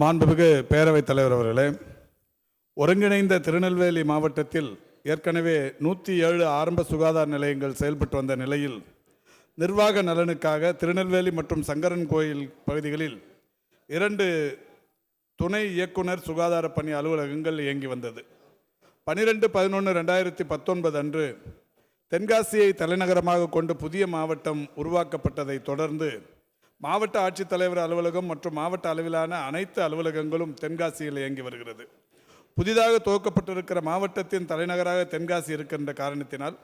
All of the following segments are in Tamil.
மாண்புமிகு பேரவைத் தலைவர் அவர்களே ஒருங்கிணைந்த திருநெல்வேலி மாவட்டத்தில் ஏற்கனவே நூற்றி ஏழு ஆரம்ப சுகாதார நிலையங்கள் செயல்பட்டு வந்த நிலையில் நிர்வாக நலனுக்காக திருநெல்வேலி மற்றும் சங்கரன் கோயில் பகுதிகளில் இரண்டு துணை இயக்குனர் சுகாதார பணி அலுவலகங்கள் இயங்கி வந்தது. பனிரெண்டு பதினொன்று ரெண்டாயிரத்தி பத்தொன்பது அன்று தென்காசியை தலைநகரமாக கொண்டு புதிய மாவட்டம் உருவாக்கப்பட்டதை தொடர்ந்து மாவட்ட ஆட்சித்தலைவர் அலுவலகம் மற்றும் மாவட்ட அளவிலான அனைத்து அலுவலகங்களும் தென்காசியில் இயங்கி வருகிறது. புதிதாக துவக்கப்பட்டிருக்கிற மாவட்டத்தின் தலைநகராக தென்காசி இருக்கின்ற காரணத்தினால்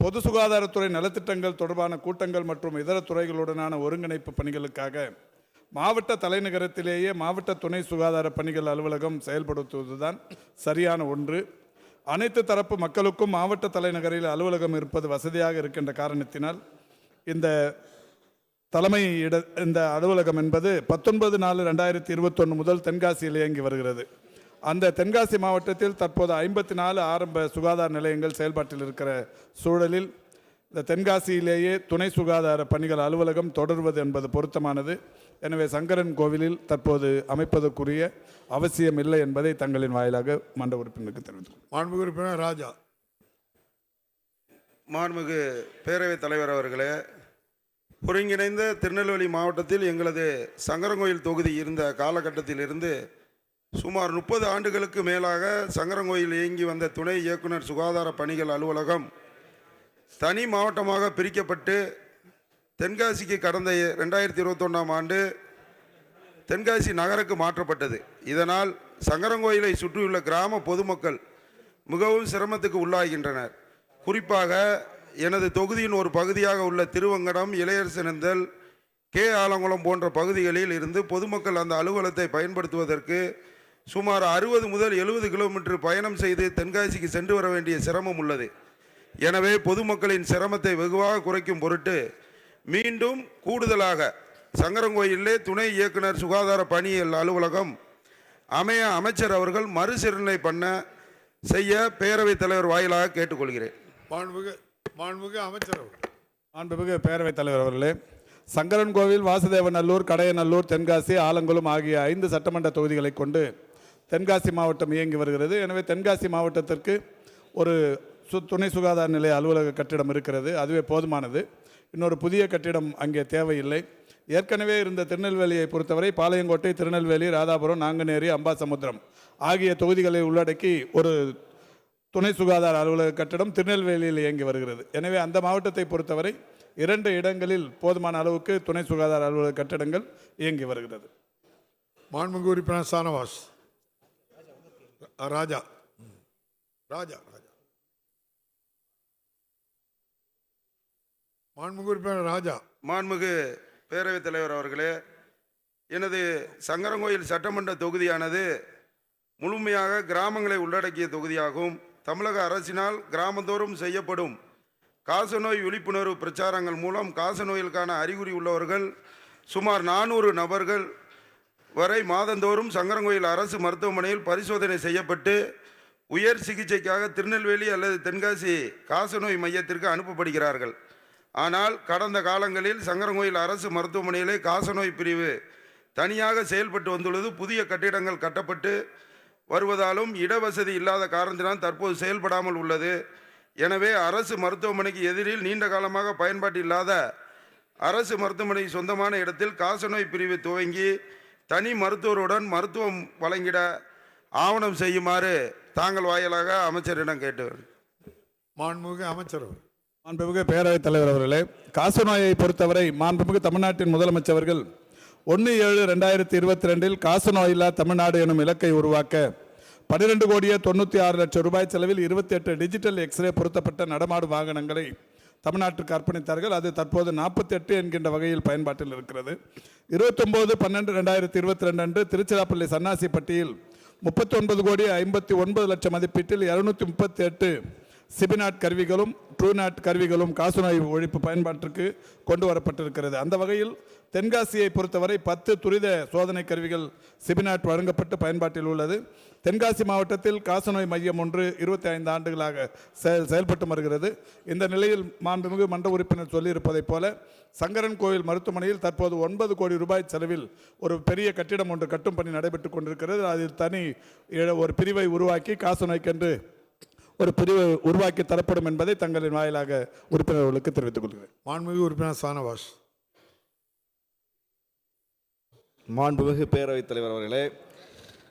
பொது சுகாதாரத்துறை நலத்திட்டங்கள் தொடர்பான கூட்டங்கள் மற்றும் இதர துறைகளுடனான ஒருங்கிணைப்பு பணிகளுக்காக மாவட்ட தலைநகரத்திலேயே மாவட்ட துணை சுகாதார பணிகள் அலுவலகம் செயல்படுத்துவதுதான் சரியான ஒன்று. அனைத்து தரப்பு மக்களுக்கும் மாவட்ட தலைநகரில் அலுவலகம் இருப்பது வசதியாக இருக்கின்ற காரணத்தினால் இந்த தலைமை இட இந்த அலுவலகம் என்பது பத்தொன்பது நாலு ரெண்டாயிரத்தி இருபத்தொன்று முதல் தென்காசியில் இயங்கி வருகிறது. அந்த தென்காசி மாவட்டத்தில் தற்போது ஐம்பத்தி நாலு ஆரம்ப சுகாதார நிலையங்கள் செயல்பாட்டில் இருக்கிற சூழலில் இந்த தென்காசியிலேயே துணை சுகாதார பணிகள் அலுவலகம் தொடர்வது என்பது பொருத்தமானது. எனவே சங்கரன் கோவிலில் தற்போது அமைப்பதற்குரிய அவசியம் இல்லை என்பதை தங்களின் வாயிலாக மன்ற உறுப்பினருக்கு தெரிவித்துள்ளேன் மாண்புமிகு உறுப்பினர் ராஜா. மாண்புமிகு பேரவைத் தலைவர் அவர்களே ஒருங்கிணைந்த திருநெல்வேலி மாவட்டத்தில் எங்களது சங்கரங்கோயில் தொகுதி இருந்த காலகட்டத்திலிருந்து சுமார் முப்பது ஆண்டுகளுக்கு மேலாக சங்கரங்கோயில் இயங்கி வந்த துணை இயக்குனர் சுகாதார பணிகள் அலுவலகம் தனி மாவட்டமாக பிரிக்கப்பட்டு தென்காசிக்கு கடந்த ரெண்டாயிரத்தி இருபத்தொன்னாம் ஆண்டு தென்காசி நகருக்கு மாற்றப்பட்டது. இதனால் சங்கரங்கோயிலை சுற்றியுள்ள கிராம பொதுமக்கள் மிகவும் சிரமத்துக்கு உள்ளாகின்றனர். குறிப்பாக எனது தொகுதியின் ஒரு பகுதியாக உள்ள திருவங்கடம் இளையரசனந்தல் கே. ஆலங்குளம் போன்ற பகுதிகளில் இருந்து பொதுமக்கள் அந்த அலுவலகத்தை பயன்படுத்துவதற்கு சுமார் அறுபது முதல் எழுபது கிலோமீட்டர் பயணம் செய்து தென்காசிக்கு சென்று வர வேண்டிய சிரமம் உள்ளது. எனவே பொதுமக்களின் சிரமத்தை வெகுவாக குறைக்கும் பொருட்டு மீண்டும் கூடுதலாக சங்கரங்கோயிலே துணை இயக்குனர் சுகாதார பணியியல் அலுவலகம் அமைய அமைச்சர் அவர்கள் மறுசீரனை பண்ண செய்ய பேரவைத் தலைவர் வாயிலாக கேட்டுக்கொள்கிறேன். மாண்புமிகு அமைச்சர் அவர்கள். மாண்புமிகு பேரவைத் தலைவர் அவர்களே சங்கரன் கோவில் வாசுதேவநல்லூர் கடையநல்லூர் தென்காசி ஆலங்குளம் ஆகிய ஐந்து சட்டமன்ற தொகுதிகளை கொண்டு தென்காசி மாவட்டம் இயங்கி வருகிறது. எனவே தென்காசி மாவட்டத்திற்கு ஒரு சு துணை சுகாதார நிலைய அலுவலக கட்டிடம் இருக்கிறது. அதுவே போதுமானது. இன்னொரு புதிய கட்டிடம் அங்கே தேவையில்லை. ஏற்கனவே இருந்த திருநெல்வேலியை பொறுத்தவரை பாளையங்கோட்டை திருநெல்வேலி ராதாபுரம் நாங்குநேரி அம்பாசமுத்திரம் ஆகிய தொகுதிகளை உள்ளடக்கி ஒரு துணை சுகாதார அலுவலக கட்டடம் திருநெல்வேலியில் இயங்கி வருகிறது. எனவே அந்த மாவட்டத்தை பொறுத்தவரை இரண்டு இடங்களில் போதுமான அளவுக்கு துணை சுகாதார அலுவலக கட்டடங்கள் இயங்கி வருகிறது. மாண்புமிகு உறுப்பினர் சானவாஸ் ராஜா. ம். ராஜா ராஜா. மாண்புமிகு உறுப்பினர் ராஜா. மாண்புமிகு பேரவைத் தலைவர் அவர்களே எனது சங்கரங்கோயில் சட்டமன்ற தொகுதியானது முழுமையாக கிராமங்களை உள்ளடக்கிய தொகுதியாகும். தமிழக அரசினால் கிராமந்தோறும் செய்யப்படும் காசநோய் விழிப்புணர்வு பிரச்சாரங்கள் மூலம் காசநோயிலுக்கான அறிகுறி உள்ளவர்கள் சுமார் நானூறு நபர்கள் வரை மாதந்தோறும் சங்கரங்கோயில் அரசு மருத்துவமனையில் பரிசோதனை செய்யப்பட்டு உயர் சிகிச்சைக்காக திருநெல்வேலி அல்லது தென்காசி காசநோய் மையத்திற்கு அனுப்பப்படுகிறார்கள். ஆனால் கடந்த காலங்களில் சங்கரங்கோயில் அரசு மருத்துவமனையிலே காசநோய் பிரிவு தனியாக செயல்பட்டு வந்துள்ளது. புதிய கட்டிடங்கள் கட்டப்பட்டு வருவதாலும் இடவசதி இல்லாத காரணத்தினால் தற்போது செயல்படாமல் உள்ளது. எனவே அரசு மருத்துவமனைக்கு எதிரில் நீண்ட காலமாக பயன்பாடு இல்லாத அரசு மருத்துவமனை சொந்தமான இடத்தில் காசநோய் பிரிவு துவங்கி தனி மருத்துவருடன் மருத்துவம் வழங்கிட ஆவணம் செய்யுமாறு தாங்கள் வாயிலாக அமைச்சரிடம் கேட்டு மாண்புமிகு அமைச்சர் மாண்புமிகு பேரவைத் தலைவர் அவர்களே காசநோயை பொறுத்தவரை மாண்புமிகு தமிழ்நாட்டின் முதலமைச்சர்கள் ஒன்று ஏழு ரெண்டாயிரத்தி இருபத்தி ரெண்டில் காசநோயில்லா தமிழ்நாடு எனும் இலக்கை உருவாக்க பன்னிரெண்டு கோடியே தொண்ணூற்றி ஆறு லட்சம் ரூபாய் செலவில் இருபத்தி எட்டு டிஜிட்டல் எக்ஸ்ரே பொருத்தப்பட்ட நடமாடு வாகனங்களை தமிழ்நாட்டிற்கு அர்ப்பணித்தார்கள். அது தற்போது நாற்பத்தி எட்டு என்கின்ற வகையில் பயன்பாட்டில் இருக்கிறது. இருபத்தொம்போது பன்னெண்டு ரெண்டாயிரத்தி இருபத்தி ரெண்டு அன்று திருச்சிராப்பள்ளி சன்னாசிப்பட்டியில் முப்பத்தி ஒன்பது கோடி ஐம்பத்தி ஒன்பது லட்சம் மதிப்பீட்டில் இருநூத்தி முப்பத்தி எட்டு சிபிநாட் கருவிகளும் ட்ரூநாட் கருவிகளும் காசநோய் ஒழிப்பு பயன்பாட்டிற்கு கொண்டு வரப்பட்டிருக்கிறது. அந்த வகையில் தென்காசியை பொறுத்தவரை பத்து துரித சோதனை கருவிகள் சிபிநாட் வழங்கப்பட்டு பயன்பாட்டில் உள்ளது. தென்காசி மாவட்டத்தில் காசநோய் மையம் ஒன்று இருபத்தி ஐந்து ஆண்டுகளாக செயல் செயல்பட்டு வருகிறது. இந்த நிலையில் மாண்புமிகு மன்ற உறுப்பினர் சொல்லியிருப்பதைப் போல சங்கரன் கோயில் மருத்துவமனையில் தற்போது ஒன்பது கோடி ரூபாய் செலவில் ஒரு பெரிய கட்டிடம் ஒன்று கட்டும் பணி நடைபெற்றுக் கொண்டிருக்கிறது. அதில் தனி ஒரு பிரிவை உருவாக்கி காசநோய்க்கென்று ஒரு பிரிவு உருவாக்கி தரப்படும் என்பதை தங்களின் வாயிலாக உறுப்பினர்களுக்கு தெரிவித்துக் கொள்கிறேன். மாண்புமிகு உறுப்பினர் சானவாஸ். மாண்புமிகு பேரவைத் தலைவர் அவர்களே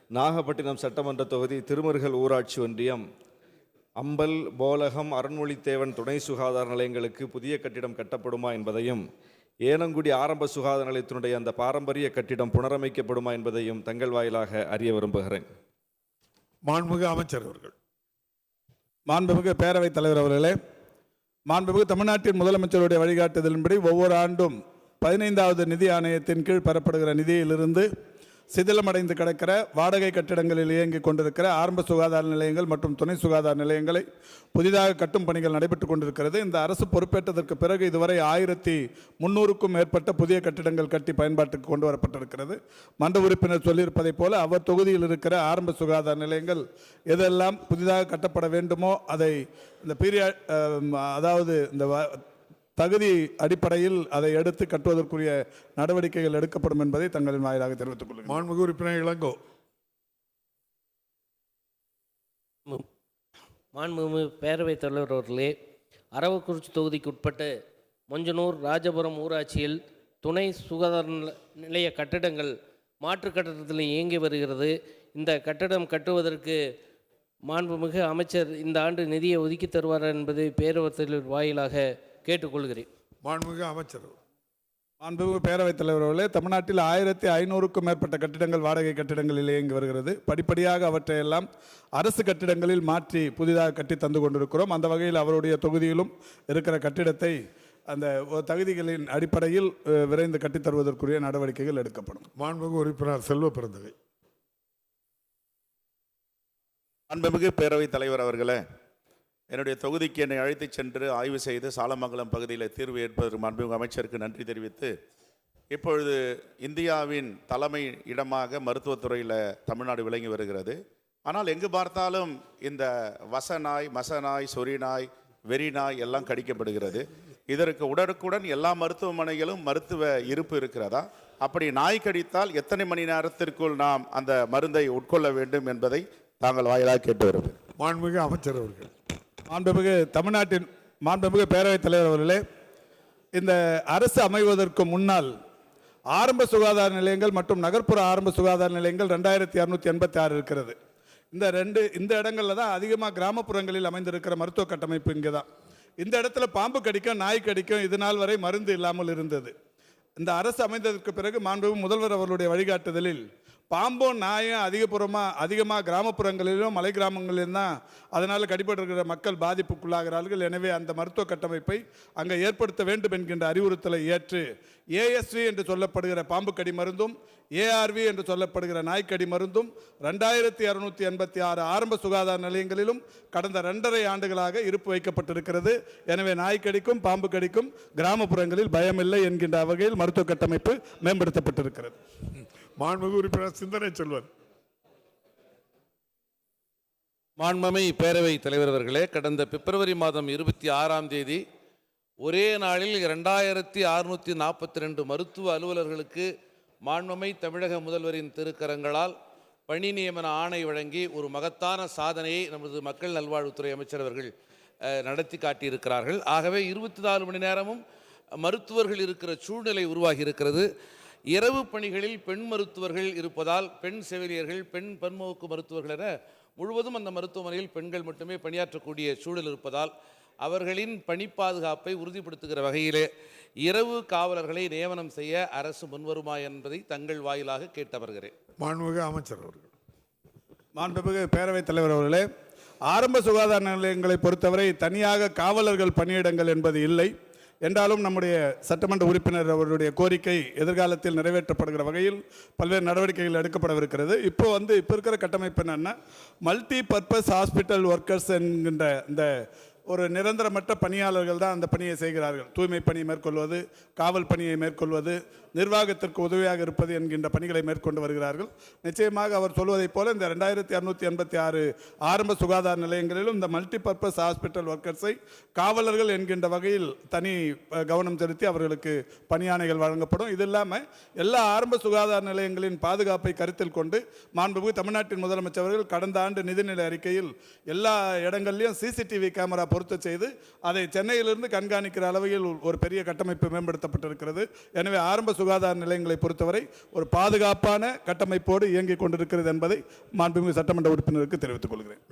நாகப்பட்டினம் சட்டமன்ற தொகுதி திருமருகல் ஊராட்சி ஒன்றியம் அம்பல் போலகம் அருண்மொழித்தேவன் துணை சுகாதார நிலையங்களுக்கு புதிய கட்டிடம் கட்டப்படுமா என்பதையும் ஏனங்குடி ஆரம்ப சுகாதார நிலையத்தினுடைய அந்த பாரம்பரிய கட்டிடம் புனரமைக்கப்படுமா என்பதையும் தங்கள் வாயிலாக அறிய விரும்புகிறேன். மாண்புமிகு அமைச்சர் அவர்கள். மாண்புமிகு பேரவைத் தலைவர் அவர்களே மாண்புமிகு தமிழ்நாட்டின் முதலமைச்சருடைய வழிகாட்டுதலின்படி ஒவ்வொரு ஆண்டும் பதினைந்தாவது நிதி ஆணையத்தின் கீழ் பெறப்படுகிற நிதியிலிருந்து சிதிலமடைந்து கிடக்கிற வாடகை கட்டிடங்களில் இயங்கிக் கொண்டிருக்கிற ஆரம்ப சுகாதார நிலையங்கள் மற்றும் துணை சுகாதார நிலையங்களை புதிதாக கட்டும் பணிகள் நடைபெற்றுக் கொண்டிருக்கிறது. இந்த அரசு பொறுப்பேற்றதற்கு பிறகு இதுவரை ஆயிரத்தி முன்னூறுக்கும் மேற்பட்ட புதிய கட்டிடங்கள் கட்டி பயன்பாட்டுக்கு கொண்டு வரப்பட்டிருக்கிறது. மன்ற உறுப்பினர் சொல்லியிருப்பதைப் போல அவர் தொகுதியில் இருக்கிற ஆரம்ப சுகாதார நிலையங்கள் எதெல்லாம் புதிதாக கட்டப்பட வேண்டுமோ அதை இந்த பீரியட் அதாவது இந்த வ- தகுதி அடிப்படையில் அதை எடுத்து கட்டுவதற்குரிய நடவடிக்கைகள் எடுக்கப்படும் என்பதை தங்களின் வாயிலாக தெரிவித்துக் கொள்கிறேன். மாண்புமிகு உறுப்பினர் இளங்கோ. மாண்புமிகு பேரவைத் தலைவர் அவர்களே அரவக்குறிச்சி தொகுதிக்கு உட்பட்ட மஞ்சனூர் ராஜபுரம் ஊராட்சியில் துணை சுகாதார நில- நிலைய கட்டடங்கள் மாற்று கட்டடத்தில் இயங்கி வருகிறது. இந்த கட்டடம் கட்டுவதற்கு மாண்புமிகு அமைச்சர் இந்த ஆண்டு நிதியை ஒதுக்கி தருவார் என்பதை பேரவைத் தலைவர் வாயிலாக கேட்டுக்கொள்கிறேன். மாண்புமிகு அமைச்சர். மாண்புமிகு பேரவைத் தலைவர் அவர்களே தமிழ்நாட்டில் ஆயிரத்தி ஐநூறுக்கும் மேற்பட்ட கட்டிடங்கள் வாடகை கட்டிடங்களில் இயங்கி வருகிறது. படிப்படியாக அவற்றையெல்லாம் அரசு கட்டிடங்களில் மாற்றி புதிதாக கட்டி தந்து கொண்டிருக்கிறோம். அந்த வகையில் அவருடைய தொகுதியிலும் இருக்கிற கட்டிடத்தை அந்த தகுதிகளின் அடிப்படையில் விரைந்து கட்டித் தருவதற்குரிய நடவடிக்கைகள் எடுக்கப்படும். மாண்புமிகு உறுப்பினர் செல்வ பிறந்தகை. அன்புமிகு பேரவைத் தலைவர் அவர்களே என்னுடைய தொகுதிக்கு என்னை அழைத்துச் சென்று ஆய்வு செய்து சாலமங்கலம் பகுதியில் தீர்வு ஏற்பதற்கு மாண்புமிகு அமைச்சருக்கு நன்றி தெரிவித்து இப்பொழுது இந்தியாவின் தலைமை இடமாக மருத்துவத்துறையில் தமிழ்நாடு விளங்கி வருகிறது. ஆனால் எங்கு பார்த்தாலும் இந்த வசநாய் மசநாய் சொறிநாய் வெறிநாய் எல்லாம் கடிக்கப்படுகிறது. இதற்கு உடனுக்குடன் எல்லா மருத்துவமனைகளும் மருத்துவ இருப்பு இருக்கிறதா? அப்படி நாய் கடித்தால் எத்தனை மணி நேரத்திற்குள் நாம் அந்த மருந்தை உட்கொள்ள வேண்டும் என்பதை தாங்கள் வாயிலாக கேட்டு வருவேன் மாண்புமிகு அமைச்சர் அவர்கள். மாண்புமிகு தமிழ்நாட்டின் மாண்புமிகு பேரவைத் தலைவர் அவர்களே இந்த அரசு அமைவதற்கு முன்னால் ஆரம்ப சுகாதார நிலையங்கள் மற்றும் நகர்ப்புற ஆரம்ப சுகாதார நிலையங்கள் ரெண்டாயிரத்தி இரநூத்தி எண்பத்தி ஆறு இருக்கிறது. இந்த ரெண்டு இந்த இடங்களில் தான் அதிகமாக கிராமப்புறங்களில் அமைந்திருக்கிற மருத்துவ கட்டமைப்பு இங்கே தான். இந்த இடத்துல பாம்பு கடிக்கும் நாய் கடிக்கும் இது நாள் வரை மருந்து இல்லாமல் இருந்தது. இந்த அரசு அமைந்ததற்கு பிறகு மாண்பு முதல்வர் அவர்களுடைய வழிகாட்டுதலில் பாம்பும் நாயும் அதிகபுறமாக அதிகமாக கிராமப்புறங்களிலும் மலை கிராமங்களிலும் தான் அதனால் கடிபட்டிருக்கிற மக்கள் பாதிப்புக்குள்ளாகிறார்கள். எனவே அந்த மருத்துவ கட்டமைப்பை அங்கே ஏற்படுத்த வேண்டும் என்கின்ற அறிவுறுத்தலை ஏற்று ஏஎஸ்வி என்று சொல்லப்படுகிற பாம்பு கடி மருந்தும் ஏஆர்வி என்று சொல்லப்படுகிற நாய்க்கடி மருந்தும் ரெண்டாயிரத்தி இரநூத்தி எண்பத்தி ஆறு ஆரம்ப சுகாதார நிலையங்களிலும் கடந்த ரெண்டரை ஆண்டுகளாக இருப்பு வைக்கப்பட்டிருக்கிறது. எனவே நாய்க்கடிக்கும் பாம்பு கடிக்கும் கிராமப்புறங்களில் பயமில்லை என்கின்ற வகையில் மருத்துவ கட்டமைப்பு மேம்படுத்தப்பட்டிருக்கிறது. மாண்புமிகு உறுப்பினர் சிந்தனை செல்வர் மாண்பமை பேரவை தலைவர் அவர்களே கடந்த பிப்ரவரி மாதம் இருபத்தி ஆறாம் தேதி ஒரே நாளில் இரண்டாயிரத்தி அறுநூற்றி நாற்பத்தி ரெண்டு மருத்துவ அலுவலர்களுக்கு மாண்பமை தமிழக முதல்வரின் திருக்கரங்களால் பணி நியமன ஆணை வழங்கி ஒரு மகத்தான சாதனையை நமது மக்கள் நல்வாழ்வுத்துறை அமைச்சர் அவர்கள் நடத்தி காட்டியிருக்கிறார்கள். ஆகவே இருபத்தி நாலு மணி நேரமும் மருத்துவர்கள் இருக்கிற சூழ்நிலை உருவாகி இருக்கிறது. இரவு பணிகளில் பெண் மருத்துவர்கள் இருப்பதால் பெண் செவிலியர்கள் பெண் பன்மோக்கு மருத்துவர்கள் என முழுவதும் அந்த மருத்துவமனையில் பெண்கள் மட்டுமே பணியாற்றக்கூடிய சூழல் இருப்பதால் அவர்களின் பணி பாதுகாப்பை உறுதிப்படுத்துகிற வகையிலே இரவு காவலர்களை நியமனம் செய்ய அரசு முன்வருமா என்பதை தங்கள் வாயிலாக கேட்டு வருகிறேன். மாண்புமிகு அமைச்சர் அவர்கள். மாண்புமிகு பேரவைத் தலைவர் அவர்களே ஆரம்ப சுகாதார நிலையங்களை பொறுத்தவரை தனியாக காவலர்கள் பணியிடங்கள் என்பது இல்லை. என்றாலும் நம்முடைய சட்டமன்ற உறுப்பினர் அவருடைய கோரிக்கை எதிர்காலத்தில் நிறைவேற்றப்படுகிற வகையில் பல்வேறு நடவடிக்கைகள் எடுக்கப்படவிருக்கிறது. இப்போ வந்து இப்போ இருக்கிற கட்டமைப்பு என்னன்னா மல்டி பர்பஸ் ஹாஸ்பிட்டல் ஒர்க்கர்ஸ் என்கின்ற இந்த ஒரு நிரந்தரமற்ற பணியாளர்கள் தான் அந்த பணியை செய்கிறார்கள். தூய்மை பணியை மேற்கொள்வது காவல் பணியை மேற்கொள்வது நிர்வாகத்திற்கு உதவியாக இருப்பது என்கின்ற பணிகளை மேற்கொண்டு வருகிறார்கள். நிச்சயமாக அவர் சொல்வதைப் போல இந்த ரெண்டாயிரத்தி இரநூத்தி எண்பத்தி ஆறு ஆரம்ப சுகாதார நிலையங்களிலும் இந்த மல்டிபர்பஸ் ஹாஸ்பிட்டல் ஒர்க்கர்ஸை காவலர்கள் என்கின்ற வகையில் தனி கவனம் செலுத்தி அவர்களுக்கு பணியாணைகள் வழங்கப்படும். இது இல்லாமல் எல்லா ஆரம்ப சுகாதார நிலையங்களின் பாதுகாப்பை கருத்தில் கொண்டு மாண்புமிகு தமிழ்நாட்டின் முதலமைச்சர் அவர்கள் கடந்த ஆண்டு நிதிநிலை அறிக்கையில் எல்லா இடங்கள்லையும் சிசிடிவி கேமரா பொருத்த செய்து அதை சென்னையிலிருந்து கண்காணிக்கிற அளவில் ஒரு பெரிய கட்டமைப்பு மேம்படுத்தப்பட்டிருக்கிறது. எனவே ஆரம்ப சுகாதார நிலையங்களை பொறுத்தவரை ஒரு பாதுகாப்பான கட்டமைப்போடு இயங்கிக் கொண்டிருக்கிறது என்பதை மாண்புமிகு சட்டமன்ற உறுப்பினருக்கு தெரிவித்துக் கொள்கிறேன்.